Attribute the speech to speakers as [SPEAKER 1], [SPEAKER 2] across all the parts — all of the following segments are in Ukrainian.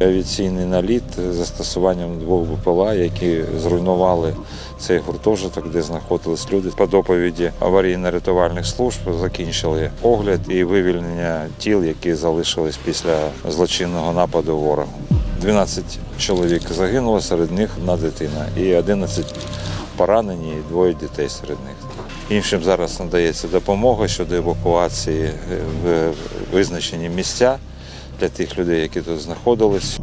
[SPEAKER 1] Авіаційний наліт з застосуванням двох БПЛА, які зруйнували цей гуртожиток, де знаходились люди. По доповіді аварійно-рятувальних служб закінчили огляд і вивільнення тіл, які залишились після злочинного нападу ворога. 12 чоловік загинуло, серед них одна дитина, і 11 поранені, і двоє дітей серед них. Іншим зараз надається допомога щодо евакуації е, в визначені місця для тих людей, які тут знаходились.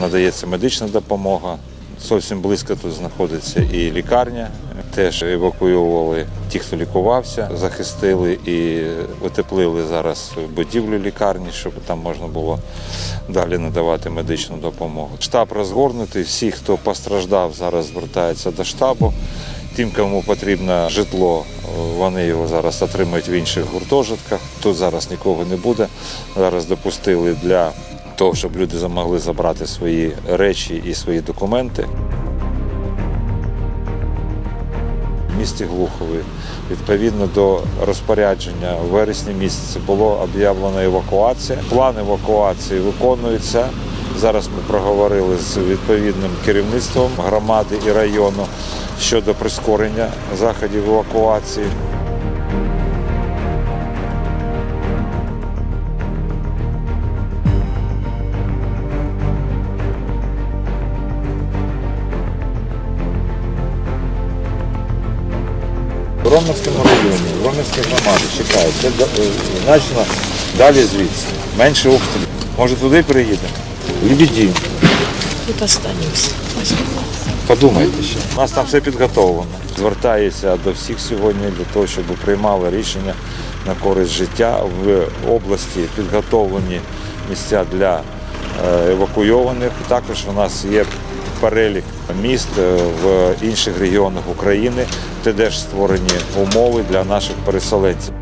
[SPEAKER 1] Надається медична допомога. Зовсім близько тут знаходиться і лікарня. Теж евакуювали ті, хто лікувався, захистили і утеплили зараз будівлю лікарні, щоб там можна було далі надавати медичну допомогу. Штаб розгорнутий. Всі, хто постраждав, зараз звертаються до штабу. Тим, кому потрібно житло, вони його зараз отримують в інших гуртожитках. Тут зараз нікого не буде. Зараз допустили для того, щоб люди змогли забрати свої речі і свої документи. В місті Глухові відповідно до розпорядження в вересні місяці було об'явлено евакуація. План евакуації виконується. Зараз ми проговорили з відповідним керівництвом громади і району щодо прискорення заходів евакуації. В Романському районі, в Романській громаді чекають. Це е, значно далі звідси. Менше обстрілів. Може туди переїдемо? Лебеді.
[SPEAKER 2] Тут останемся.
[SPEAKER 1] Подумайте ще. У нас там все підготовлено. Звертаюся до всіх сьогодні для того, щоб приймали рішення на користь життя в області. Підготовлені місця для е, евакуйованих. Також у нас є перелік міст е, в інших регіонах України, де теж створені умови для наших переселенців.